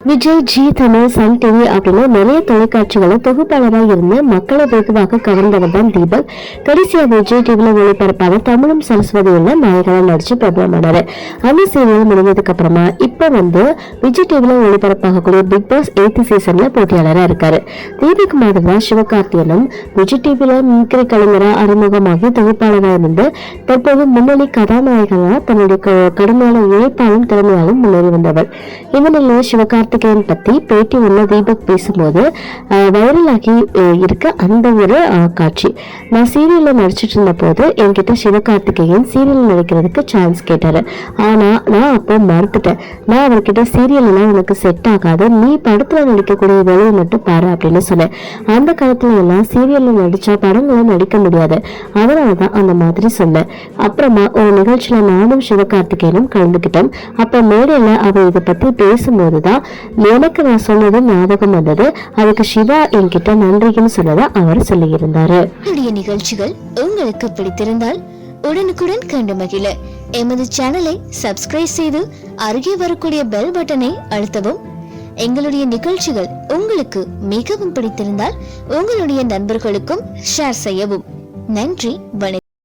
Vijay Zee Tamil Sun TV அப்படின்னு நிறைய தொலைக்காட்சிகளை தொகுப்பாளராக இருந்து மக்களை வெகுவாக கவர்ந்தவர் தான் தீபக். கடைசியா விஜய் டிவியில் ஒளிபரப்பான தமிழும் சரஸ்வதியுள்ள நாயகனாக நடிச்சு பிரபலமானார் அந்த சீரியல் முடிஞ்சதுக்கு அப்புறமா இப்ப வந்து விஜய் டிவில ஒளிபரப்பாகக்கூடிய பிக் பாஸ் எய்த் சீசன்ல போட்டியாளரா இருக்காரு. தீபக் மாதிரி தான் சிவகார்த்தியனும் விஜய் டிவியில் மிமிக்ரி கலைஞரா அறிமுகமாகி தொகுப்பாளராக இருந்து தற்போது முன்னணி கதாநாயகனா தன்னுடைய க- கடுமையான உழைப்பாலும் திறமையாலும் முன்னேறி வந்தவர். இவனில் கார்த்திகேயன் பத்தி பேட்டி உள்ள தீபக் பேசும்போது வைரல் வைரலாகி இருக்க அந்த ஒரு காட்சி. நான் சீரியல்ல நடிச்சிட்டு இருந்த போது என்கிட்ட சிவகார்த்திகேயன் சீரியல் நடிக்கிறதுக்கு சான்ஸ் கேட்டாரு. ஆனா நான் அப்போ மறுத்துட்டேன் நான் அவர்கிட்ட சீரியல் எல்லாம் உனக்கு செட் ஆகாது. நீ படத்துல நடிக்கக்கூடிய வேலையை மட்டும் பாரு அப்படின்னு சொன்னேன். அந்த காலத்துல எல்லாம் சீரியல்ல நடிச்சா படங்களை நடிக்க முடியாது. அதனாலதான் அந்த மாதிரி சொன்னேன். அப்புறமா ஒரு நிகழ்ச்சியில நானும் சிவகார்த்திகேயனும் கலந்துக்கிட்டோம். அப்ப மேடையில அவர் இதை பத்தி பேசும்போதுதான் எனக்கு நான் சொன்னது ஞாபகம் வந்தது. அதுக்கு சிவா என்கிட்ட நன்றியும் சொல்லத அவர் சொல்லியிருந்தாரு. நம்முடைய நிகழ்ச்சிகள் உங்களுக்கு பிடித்திருந்தால் உடனுக்குடன் கண்டு மகிழ. எமது சேனலை சப்ஸ்கிரைப் செய்து அருகே வரக்கூடிய பெல் பட்டனை அழுத்தவும். எங்களுடைய நிகழ்ச்சிகள் உங்களுக்கு மிகவும் பிடித்திருந்தால் உங்களுடைய நண்பர்களுக்கும் ஷேர் செய்யவும். நன்றி வணக்கம்.